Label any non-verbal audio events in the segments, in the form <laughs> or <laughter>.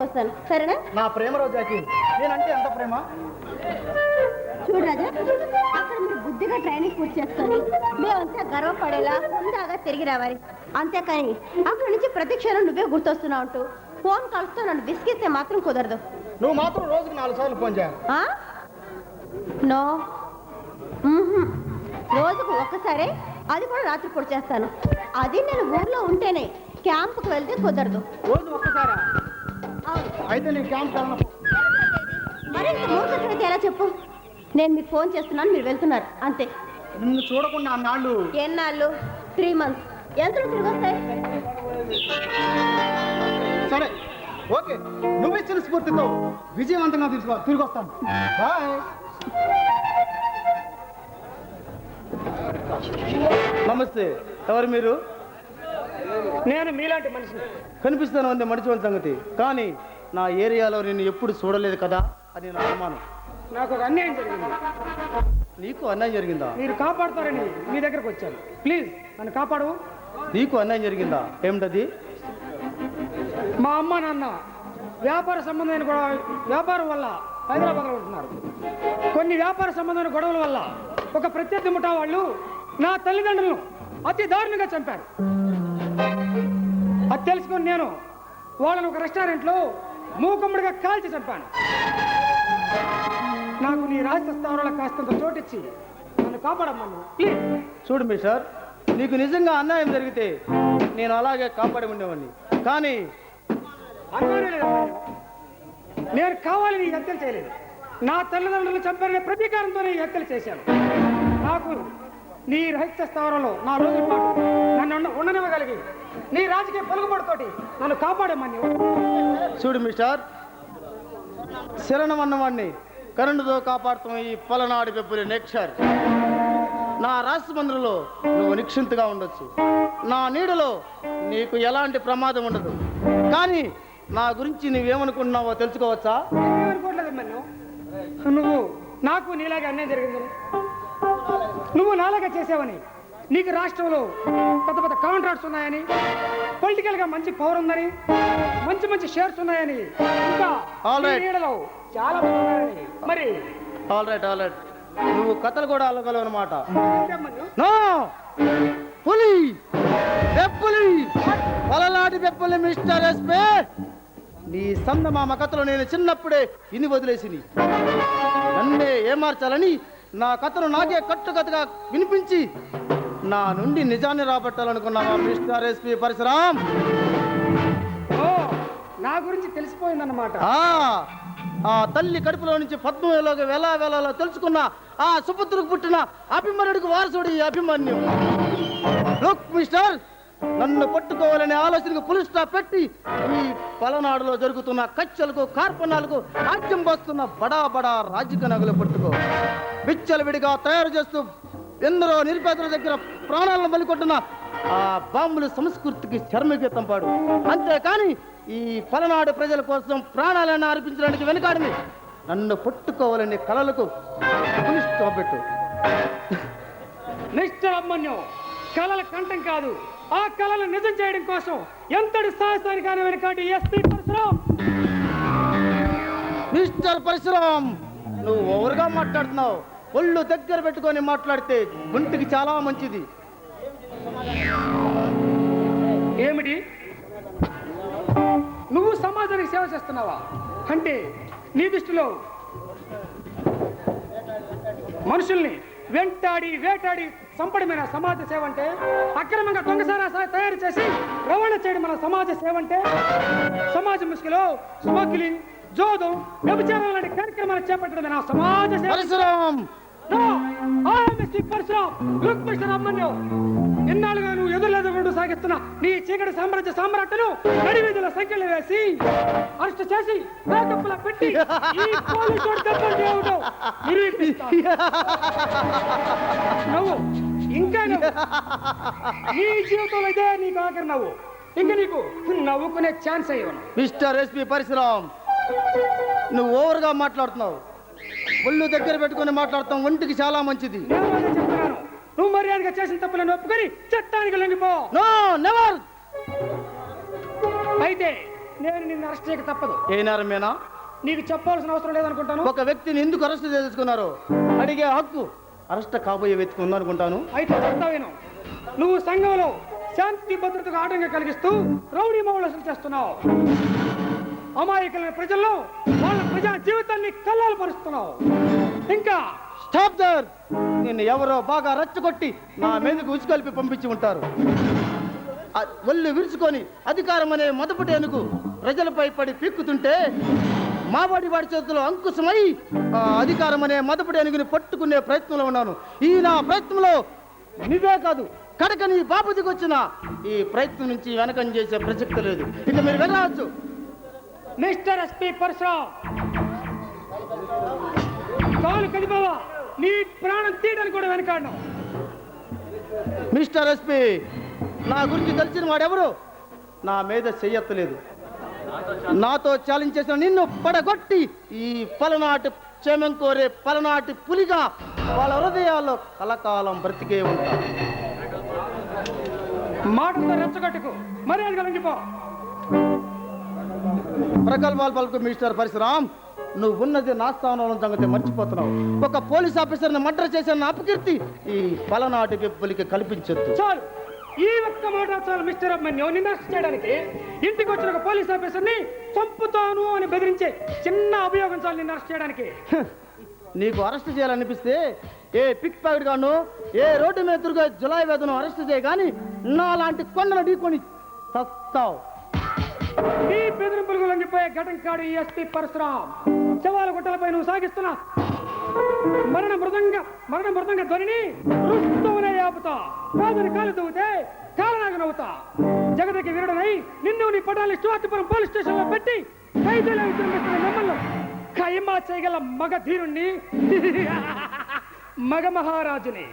వస్తాను. సరేనా? నా ప్రేమ రోజాకి. నేనంటే ఎంత ప్రేమ? చూడు రాజా అక్కడ మీరు బుద్ధిగా ట్రైనింగ్ పూర్తి చేసుకొని మేమంతా గర్వపడేలా హుందాగా తిరిగి రావాలి. అంతేకాని అక్కడి నుంచి ప్రతి క్షణం నువ్వే గుర్తొస్తున్నావు అంటూ ఫోన్ కాల్స్తో నన్ను విసిగిస్తే మాత్రం కుదరదు. నువ్వు మాత్రం రోజుకి నాలుగు సార్లు ఫోన్ చేయాలి. ఆ? నో. మ్మ్హ్మ్. రోజుకు ఒక్కసారే అది కూడా రాత్రి పూట చేస్తాను. అది నేను ఊర్లో ఉంటేనే క్యాంపుకు వెళ్తే కుదరదు. రోజు ఒక్కసారా? అయితే నీ క్యాంప్ వెళ్ళను మరి ఇంత మూర్ఖత్వం అయితే ఎలా చెప్పు? నేను మీకు ఫోన్ చేస్తున్నాను మీరు వెళ్తున్నారు. అంతే. నిన్ను చూడకుండా అన్నాళ్ళు ఎన్నాళ్ళు? Three months. ఎంత తిరిగి వస్తాయి? సరే ఓకే. నువ్వు ఇచ్చిన స్ఫూర్తితో విజయవంతంగా తీసుకో తిరిగి వస్తాను బాయ్. నమస్తే. ఎవరు మీరు? నేను మీలాంటి మనిషిని. కనిపిస్తాను ఉంది మడిచివని సంగతి. కానీ నా ఏరియాలో నేను ఎప్పుడు చూడలేదు కదా అని నా అనుమానం నాకు ఒక అన్యాయం జరిగింది. నీకు అన్యాయం జరిగిందా? మీరు కాపాడుతారని మీ దగ్గరకు వచ్చాను. ప్లీజ్ నన్ను కాపాడు. నీకు అన్యాయం జరిగిందా? ఏమిటది? మా అమ్మ నాన్న వ్యాపార సంబంధమైన గొడవ వ్యాపారం వల్ల హైదరాబాద్లో ఉంటున్నారు. కొన్ని వ్యాపార సంబంధమైన గొడవల వల్ల ఒక ప్రత్యర్థి ముఠా వాళ్ళు నా తల్లిదండ్రులను అతి దారుణంగా చంపారు. అది తెలుసుకొని నేను వాళ్ళని ఒక రెస్టారెంట్లో మూకుమ్మడిగా కాల్చి చంపాను. నాకు నీ రాష్ట్ర స్థావరంలో కాస్తంత చోటిచ్చి నన్ను కాపాడమ్మను ప్లీజ్. చూడు మిస్టర్ నీకు నిజంగా అన్యాయం జరిగితే నేను అలాగే కాపాడి ఉండేవాడిని కానీ అనుమానం లేదు. అన్నయ్య. నేను కావాలని ఈ హత్యలు చేయలేదు. నా తల్లిదండ్రులు చంపారనే ప్రతీకారంతోనే ఈ హత్యలు చేశాను. నాకు నీ రహస్య స్థావరంలో నా రోజుల పాటు నన్ను ఉండ- ఉండనివ్వగలిగి నీ రాజకీయ పలుకుబడితోటి నన్ను కాపాడమని చూడు మిస్టర్. శరణం అన్నవాడిని కరెంటుతో కాపాడుతాం ఈ పలనాడు పెప్పులి నెక్చర్ నా రాష్ట్ర మందిరంలో నువ్వు నిక్షింతగా ఉండొచ్చు. నా నీడలో నీకు ఎలాంటి ప్రమాదం ఉండదు. కానీ నా గురించి నువ్వేమనుకుంటున్నావో తెలుసుకోవచ్చా? నువ్వు నాకు నీలాగా అన్యాయం జరిగింది నువ్వు నాలాగా చేసావని. నీకు రాష్ట్రంలో పెద్ద పెద్ద కాంట్రాక్ట్స్ ఉన్నాయని పొలిటికల్గా మంచి పవర్ ఉందని మంచి మంచి షేర్స్ ఉన్నాయని ఇంకా నీడలో చాలా మంది ఉన్నారని. మరి ఆల్ రైట్ ఆల్ రైట్ నువ్వు కథలు కూడా అల్లగలవు అనమాట పులి పెప్పులి మిస్టర్ ఎస్పే నీ సందమామ కథలో నేను చిన్నప్పుడే ఇని వదిలేసింది నన్నే ఏమార్చాలని నా కథను నాకే కట్టుకథగా వినిపించి నా నుండి నిజాన్ని రాబట్టాలనుకున్నావా మిస్టర్ ఎస్పీ పరశురామ్ ఓ నా గురించి తెలిసిపోయిందన్నమాట. ఆ ఆ తల్లి కడుపులో నుంచి పద్మంలోకి వేలా వేలాలో తెలుసుకున్న ఆ సుపుత్రకు పుట్టిన అభిమన్యుడికి వారసుడు ఈ అభిమన్యు లుక్ మిస్టర్ నన్ను పట్టుకోవాలనే ఆలోచనకు పులి స్టాప్ పెట్టి ఈ పలనాడులో జరుగుతున్న కచ్చలకు కార్పణాలకు రాజ్యం పోస్తున్న బడా బడా రాజకీయ నగలు పట్టుకో. విచ్చలవిడిగా తయారు చేస్తూ ఎందరో నిరుపేదల దగ్గర ప్రాణాలను బలికొట్టిన ఆ బాంబుల సంస్కృతికి చర్మగీతం పాడు. అంతేకాని ఈ పలనాడు ప్రజల కోసం ప్రాణాలను అర్పించడానికి వెనుకాడిని నన్ను పట్టుకోవాలనే స్టాప్ పెట్టు అమ్మన్యం కళల కంఠం కాదు ఆ కళలు నిజం చేయడం కోసం ఎంతటి సాహసానికైనా వెనకాటి ఎస్పీ పరశురామ్ మిస్టర్ పరశురామ్ నువ్వు ఓవర్గా మాట్లాడుతున్నావు. ఒళ్ళు దగ్గర పెట్టుకొని మాట్లాడితే గుంటికి చాలా మంచిది. ఏమిటి? నువ్వు సమాజానికి సేవ చేస్తున్నావా? అంటే నీ దృష్టిలో మనుషుల్ని వెంటాడి వేటాడి చంపడమైన సమాజ సేవ అంటే అక్రమంగా దొంగసారా తయారు చేసి రవాణా చేయడం మన సమాజ సేవ అంటే సమాజ ముసుగులో స్మగ్లింగ్ జోదం వ్యభిచారం లాంటి కార్యక్రమాలు చేపట్టడం సమాజ సేవ. Parashuram No! I am Mr. Parsuram. Look, ఇన్నాళ్ళుగా నువ్వు ఎదురులేదకుండా సాగిస్తున్న నీ చీకటి సామ్రాజ్య సామ్రాట్ను నడివీధుల సంఖ్యలు వేసి అరెస్ట్ చేసి మేకప్పుల పెట్టి ఈ పోలీసు దెబ్బలు ఏమిటో నిరూపిస్తా. ఇంకా నవ్వు నీ జీవితంలో ఇదే నీకు ఆఖరి నవ్వు ఇంకా నీకు నవ్వుకునే ఛాన్స్ అయ్యాను మిస్టర్ ఎస్పి పరశురామ్ నువ్వు ఓవర్గా మాట్లాడుతున్నావు ఒళ్ళు దగ్గర పెట్టుకొని మాట్లాడతాం. ఒంటికి చాలా మంచిది. నువ్వు మర్యాదగా చేసిన తప్పులను ఒప్పుకొని చట్టానికి లొంగిపో. No never. అయితే నేను నిన్ను అరెస్ట్ చేయక తప్పదు. ఏ నేరమేనా? నీకు చెప్పాల్సిన అవసరం లేదనుకుంటాను. ఒక వ్యక్తిని ఎందుకు అరెస్ట్ చేసుకున్నారు అడిగే హక్కు అరెస్ట్ కాబోయే వ్యక్తికి ఉందనుకుంటాను. అయితే చెప్తా విను నువ్వు సంఘంలో శాంతి భద్రతకు ఆటంకం కలిగిస్తూ రౌడీ మౌలసలు చేస్తున్నావు. అమాయకులైన ప్రజల్లో వాళ్ళ ప్రజా జీవితాన్ని కల్లాలు పరుస్తున్నావు. ఇంకా స్టాప్ దర్ నిన్ను ఎవరో బాగా రచ్చగొట్టి నా మీదకు ఉసుకొల్పి పంపించి ఉంటారు. ఆ ఒళ్ళు విరుచుకొని అధికారం అనే మొదపటి ప్రజలపై పడి పీక్కుతుంటే మావాడి వాడి చేతిలో అంకుశమై ఆ అధికారం అనే మొదపటి అనుగుని పట్టుకునే ప్రయత్నంలో ఉన్నాను. ఈ నా ప్రయత్నంలో నువ్వే కాదు కడకని నీ బాబుదికి వచ్చిన ఈ ప్రయత్నం నుంచి వెనకం చేసే ప్రసక్తి లేదు. ఇక మీరు వెళ్ళవచ్చు. Mister SP Parashuram. కాలు కదిపోవా నీ ప్రాణం తీయడానికి కూడా వెనకాడను. మిస్టర్ ఎస్పీ నా గురించి తెలిసిన వాడెవరు? నా మీద చెయ్యత్తలేదు. నాతో ఛాలెంజ్ చేసిన నిన్ను పడగొట్టి ఈ పలనాటి క్షేమం కోరే పలనాటి పులిగా వాళ్ళ హృదయాల్లో కలకాలం బ్రతికే ఉంటా. మాటలతో రెచ్చగొట్టుకు. మర్యాదగా లొంగిపో. ప్రగల్భాలు పలుకు మిస్టర్ పరశురామ్ నువ్వు ఉన్నది నా స్థానంలో సంగతి మర్చిపోతున్నావు. ఒక పోలీస్ ఆఫీసర్ని మర్డర్ చేసిన అపకీర్తి ఈ పలనాటి పిప్పులకి కల్పించొద్దు. చాలు. ఈ ఒక్క మాట చాలు మిస్టర్ అమ్మన్యో నిన్న అరెస్ట్ చేయడానికి ఇంటికి వచ్చిన ఒక పోలీస్ ఆఫీసర్ని చంపుతాను అని బెదిరించే చిన్న అభియోగం చాలు నిన్ను అరెస్ట్ చేయడానికి నీకు అరెస్ట్ చేయాలనిపిస్తే ఏ పిక్ ప్యాకెట్ గాను ఏ రోడ్డు మీద తిరిగే జులాయి వేదను అరెస్ట్ చేయ కానీ నా లాంటి కొండను ఢీకొని చస్తావు. నీ బెదిరింపులకు లొంగిపోయే ఘటన కాడు ఎస్పీ పరశురాం శవాల గుట్టలపై నువ్వు సాగిస్తున్నా. మరణ మృదంగ మరణ మృదంగ ధ్వనిని రుస్తువునే ఆపుతా. రాజుని కాలు తవ్వుతే కాలనాగ నవ్వుతా. జగదకి వీరుడనై నిన్ను నీ పటాలని స్టువార్టిపురం పోలీస్ స్టేషన్లో పెట్టి ఖైదీలో విజృంభిస్తున్న మిమ్మల్ని ఖైమా చేయగల మగ ధీరుణ్ణి. మగ మహారాజుని.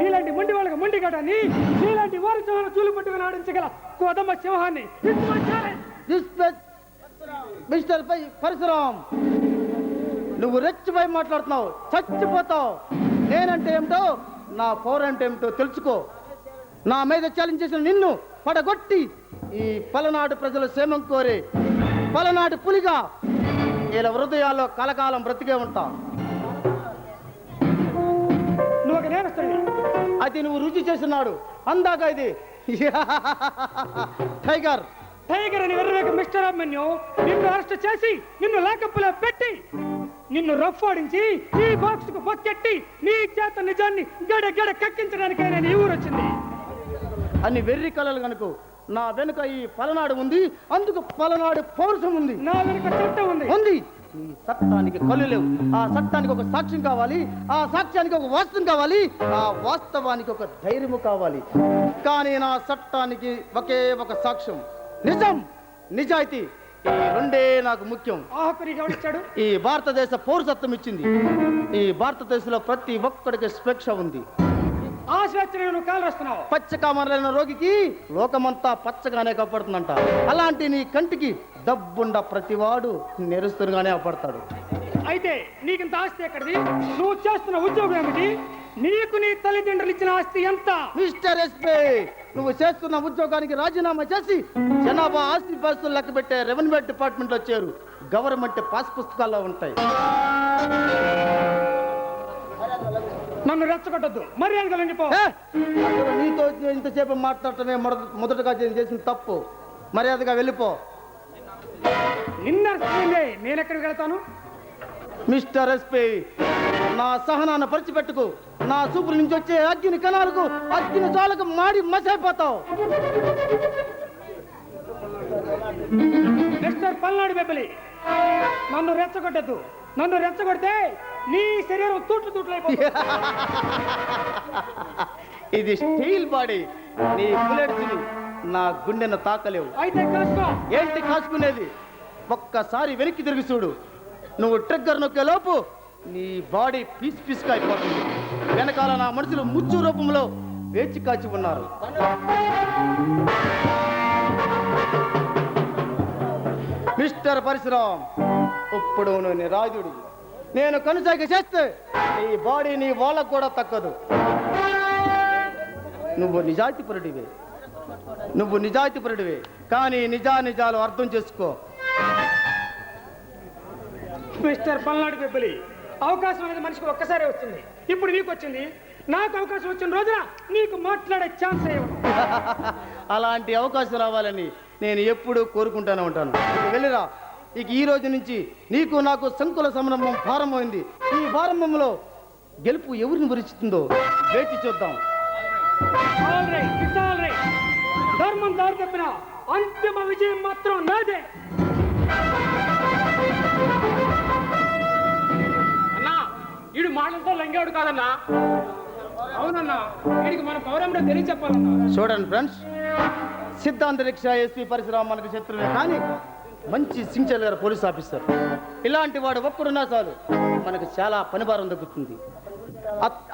నీలాంటి మొండి వాళ్ళకి మొండి గడాన్ని నీలాంటి వారి చూలు పట్టుకుని ఆడించగల కోదమ్మ సింహాన్ని. Dispatch మిస్టర్ పై పరశురామ్ నువ్వు రెచ్చిపోయి మాట్లాడుతున్నావు చచ్చిపోతావు. నేనంటే ఏమిటో నా పౌరంటే అంటే ఏమిటో తెలుసుకో. నా మీద ఛాలెంజ్ చేసిన నిన్ను పడగొట్టి ఈ పలనాడు ప్రజల క్షేమం కోరి పలనాడు పులిగా ఇలా హృదయాల్లో కలకాలం బ్రతికే ఉంటా. నువ్వు ఒక అది నువ్వు రుచి చేస్తున్నాడు. అందాక ఇది. <laughs> టైగర్. టైగర్ అని వెర్రవేక మిస్టర్ అభిమన్యు నిన్ను అరెస్ట్ చేసి నిన్ను పెట్టి నిన్ను రఫ్ ఆడించి ఈ బాక్స్కు బొక్కెట్టి నీ చేత నిజాన్ని గడ గడ కక్కించడానికి నేను ఈ ఊరు వచ్చింది. అని వెర్రి కలలు కనుక నా వెనుక ఈ పలనాడు ఉంది అందుకు పలనాడు పౌరుషం ఉంది. నా వెనుక చట్టం ఉంది. ఉంది. ఈ చట్టానికి కళ్ళు లేవు. ఆ చట్టానికి ఒక సాక్ష్యం కావాలి ఆ సాక్ష్యానికి ఒక వాస్తవం కావాలి ఆ వాస్తవానికి ఒక ధైర్యము కావాలి. కానీ నా చట్టానికి ఒకే ఒక సాక్ష్యం. నిజం. నిజాయితీ. ఈ రెండే నాకు ముఖ్యం. నీకు ఎవడిచ్చాడు ఈ భారతదేశ పౌరసత్వం ఇచ్చింది. ఈ భారతదేశంలో ప్రతి ఒక్కడికి స్వేచ్ఛ ఉంది. ఆ స్వేచ్ఛ నువ్వు కాలు వస్తున్నావు పచ్చ కామరైన రోగికి లోకమంతా పచ్చగానే కాపాడుతుందంట అలాంటి నీ కంటికి దబ్బుండ ప్రతివాడు నెరుస్తుగానే అపడతాడు అయితే నీకింత ఆస్తి ఎక్కడిది? నువ్వు చేస్తున్న ఉద్యోగం ఏమిటి? నీకు నీ తల్లిదండ్రులు ఇచ్చిన ఆస్తి ఎంత? మిస్టర్ ఎస్పీ నువ్వు చేస్తున్న ఉద్యోగానికి రాజీనామా చేసి జనాభా ఆస్తి పరిస్థితులు లెక్క పెట్టే రెవెన్యూ డిపార్ట్మెంట్లో చేరు. గవర్నమెంట్ పాస్ పుస్తకాల్లో ఉంటాయి. నన్ను రెచ్చగొట్టద్దు. మర్యాదగా నీతో ఇంతసేపు మాట్లాడటమే మొదట- మొదటగా చేసిన తప్పు. మర్యాదగా వెళ్ళిపో నిన్న నేను ఎక్కడికి వెళ్తాను? మిస్టర్ ఎస్పీ నా సహనాన్ని పరిచిపెట్టుకు. నా చూపుల నుంచి వచ్చే అగ్ని కణాలకు అగ్ని చాలకు మాడి మసైపోతావు. మిస్టర్ పల్నాడు బెబ్బలి నన్ను రెచ్చగొట్టద్దు. నన్ను రెచ్చగొడితే నీ శరీరం తూట్లు తూట్లు అయిపోతుంది <laughs> ఇది స్టీల్ బాడీ. నీ బుల్లెట్స్ నా గుండెను తాకలేవు. అయితే కాసుకో. ఏంటి కాసుకునేది? ఒక్కసారి వెనక్కి తిరిగి చూడు. నువ్వు ట్రిగ్గర్ నొక్కే లోపు నీ బాడీ పీస్ పీస్గా అయిపోతుంది. వెనకాల నా మనుషులు ముచ్చు రూపంలో వేచి కాచి ఉన్నారు. మిస్టర్ పరశురామ్ ఇప్పుడు నువ్వు నిరాజుడు నేను కనుసాగ చేస్తే నీ బాడీ నీ వాళ్ళకు కూడా తక్కదు. నువ్వు నిజాయితీపరుడివే నువ్వు నిజాయితీపరుడివే కానీ నిజా నిజాలు అర్థం చేసుకో. మిస్టర్ పల్నాడు పెబ్బలి అవకాశం అనేది మనిషికి ఒక్కసారి వస్తుంది. ఇప్పుడు నీకు వచ్చింది. నాకు అవకాశం వచ్చిన రోజున నీకు మాట్లాడే ఛాన్స్ ఇవ్వను. <laughs> అలాంటి అవకాశం రావాలని నేను ఎప్పుడూ కోరుకుంటూనే ఉంటాను. వెళ్ళిరా. ఇక ఈ రోజు నుంచి నీకు నాకు సంకుల సంరంభం ప్రారంభమైంది. ఈ ప్రారంభంలో గెలుపు ఎవరిని వరిస్తుందో వేచి చూద్దాం. ధర్మం దారి తప్పిన అంతిమ విజయం మాత్రం నాదే. రాజంతో మాటలతో కాదన్నా. అవునన్నా వీడికి మన పౌరంలో తెలియ చెప్పాలన్నా చూడండి ఫ్రెండ్స్ సిద్ధాంత రిక్షా ఎస్పీ పరిశ్రమ మనకు శత్రువే కానీ మంచి సించల్ గారు పోలీస్ ఆఫీసర్. ఇలాంటి వాడు ఒక్కడున్నా చాలు మనకు చాలా పనిభారం తగ్గుతుంది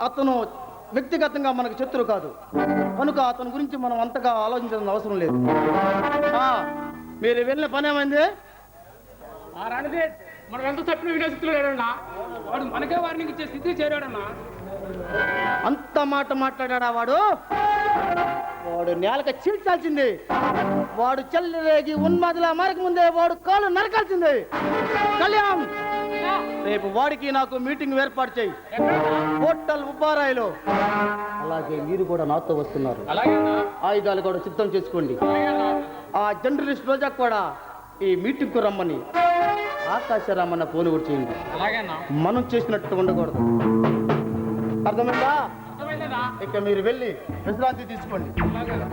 అతను వ్యక్తిగతంగా మనకు శత్రువు కాదు. కనుక అతని గురించి మనం అంతగా ఆలోచించాల్సిన అవసరం లేదు. మీరు వెళ్ళిన పని ఏమైంది మనం ఎంత తప్పిన వినేసిస్తులు లేడన్నా? వాడు మనకే వార్నింగ్ ఇచ్చే స్థితి చేరాడన్నా? అంత మాట మాట్లాడా వాడు? వాడు నేలక చీల్చాల్సింది. వాడు చెల్లరేగి ఉన్మాదిలా మారక ముందే వాడు కాలు నరకాల్సిందే. కళ్యాణ్ రేపు వాడికి నాకు మీటింగ్ ఏర్పాటు చేయి. హోటల్ ఉప్పారాయిలో. అలాగే మీరు కూడా నాతో వస్తున్నారు. ఆయుధాలు కూడా సిద్ధం చేసుకోండి. ఆ జర్నలిస్ట్ రోజా కూడా ఈ మీటింగ్కు రమ్మని. ఆకాశరామన్న ఫోన్ కూడా చేయండి మనం చేసినట్టు ఉండకూడదు. అర్థమైందా? ఇక మీరు వెళ్ళి విశ్రాంతి తీసుకోండి. అలాగే. అన్నా.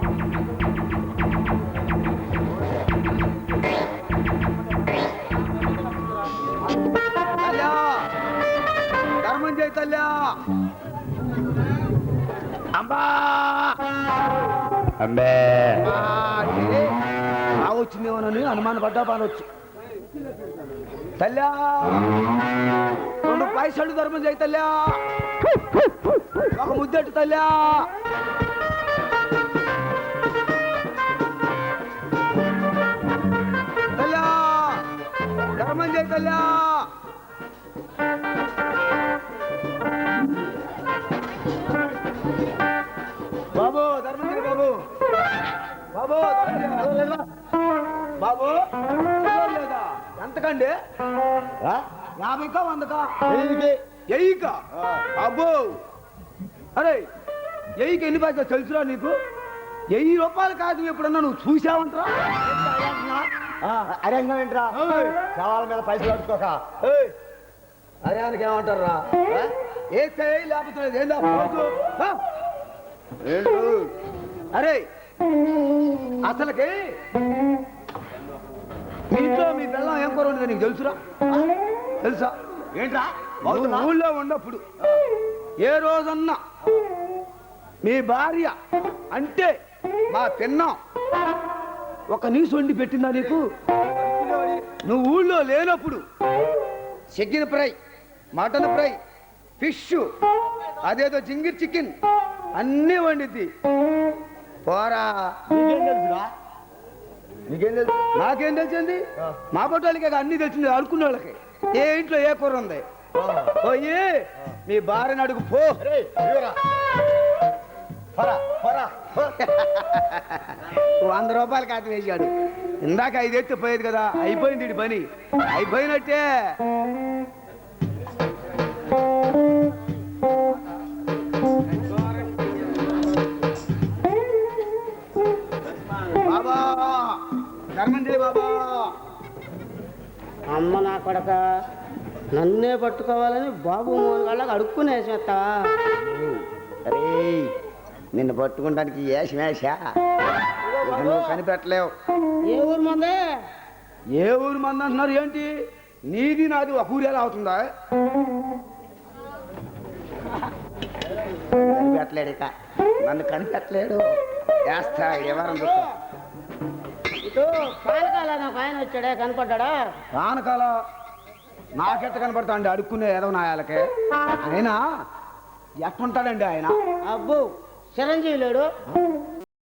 తల్లా ధర్మం చేయి తల్లా అంబా అంబే వచ్చిందేమోనని అనుమాన పడ్డా పానొచ్చు తల్లా. రెండు పైసలు ధర్మం చేయి తల్లా. ఒక ముద్దెట్టు తల్లా. తల్లా. ధర్మం చేయి తల్లా. బాబు ధర్మం చేయి బాబు. బాబు బాబు. ఎంతకండి ఆ? యాభైకా వందకా? ఎయ్యికా అబ్బో! అరే ఎయ్యికి ఎన్ని పైసలు తెలుసురా నీకు? వెయ్యి రూపాయలు కాదు ఎప్పుడన్నా నువ్వు చూసావంటరా? అరేంగా ఏంట్రా? సవాల మీద పైసలు అడుకోక అరే ఆయనకి ఏమంటారా ఏ? చేయి లేకపోతే. ఏందా? అరే అసలుకి మీ ఇంట్లో మీ పిల్లం ఏం కూర ఉండదు నీకు తెలుసురా? తెలుసా? ఏంట్రా? నువ్వు ఊళ్ళో ఉన్నప్పుడు ఏ రోజన్నా మీ భార్య అంటే మా తిన్నాం ఒక నీసు వండి పెట్టిందా నీకు? నువ్వు ఊళ్ళో లేనప్పుడు chicken fry mutton fry fish అదేదో జింగిర్ చికెన్ అన్నీ వండిద్ది. పోరా. నీకేం తెలుసు? నాకేం తెలిసింది? మా పొట్టోళ్ళకి అన్ని తెలిసింది అనుకున్న వాళ్ళకి. ఏ ఇంట్లో ఏ కూర ఉంది? పోయి మీ భార్యని అడుగు పో. వంద రూపాయలు కాదు వేసాడు ఇందాక ఐదు ఎత్తే పోయేది కదా అయిపోయింది పని. అయిపోయినట్టే. అమ్మ నా కొడక నన్నే పట్టుకోవాలని బాబు మోహన్ వాళ్ళకి అడుక్కునే వేసేస్తా. అరే నిన్ను పట్టుకోవడానికి ఏషమేష నువ్వు కనిపెట్టలేవు. ఏ ఊరు మందే? ఏ ఊరు మంది అంటున్నారు ఏంటి? నీది నాది ఒక ఊరు ఎలా అవుతుందా? కనిపెట్టలేడు ఇక. నన్ను కనిపెట్టలేడు. వేస్తా ఎవరం చూస్తా. ఇటు పాలకాల నాకు ఆయన వచ్చాడే కనపడ్డా కానకాల నాకెట్ట కనపడతాండి? అడుక్కునే ఏదో నాయాలకే. ఆయన ఎట్టుంటాడండి ఆయన? అబ్బో చిరంజీవి లేడు?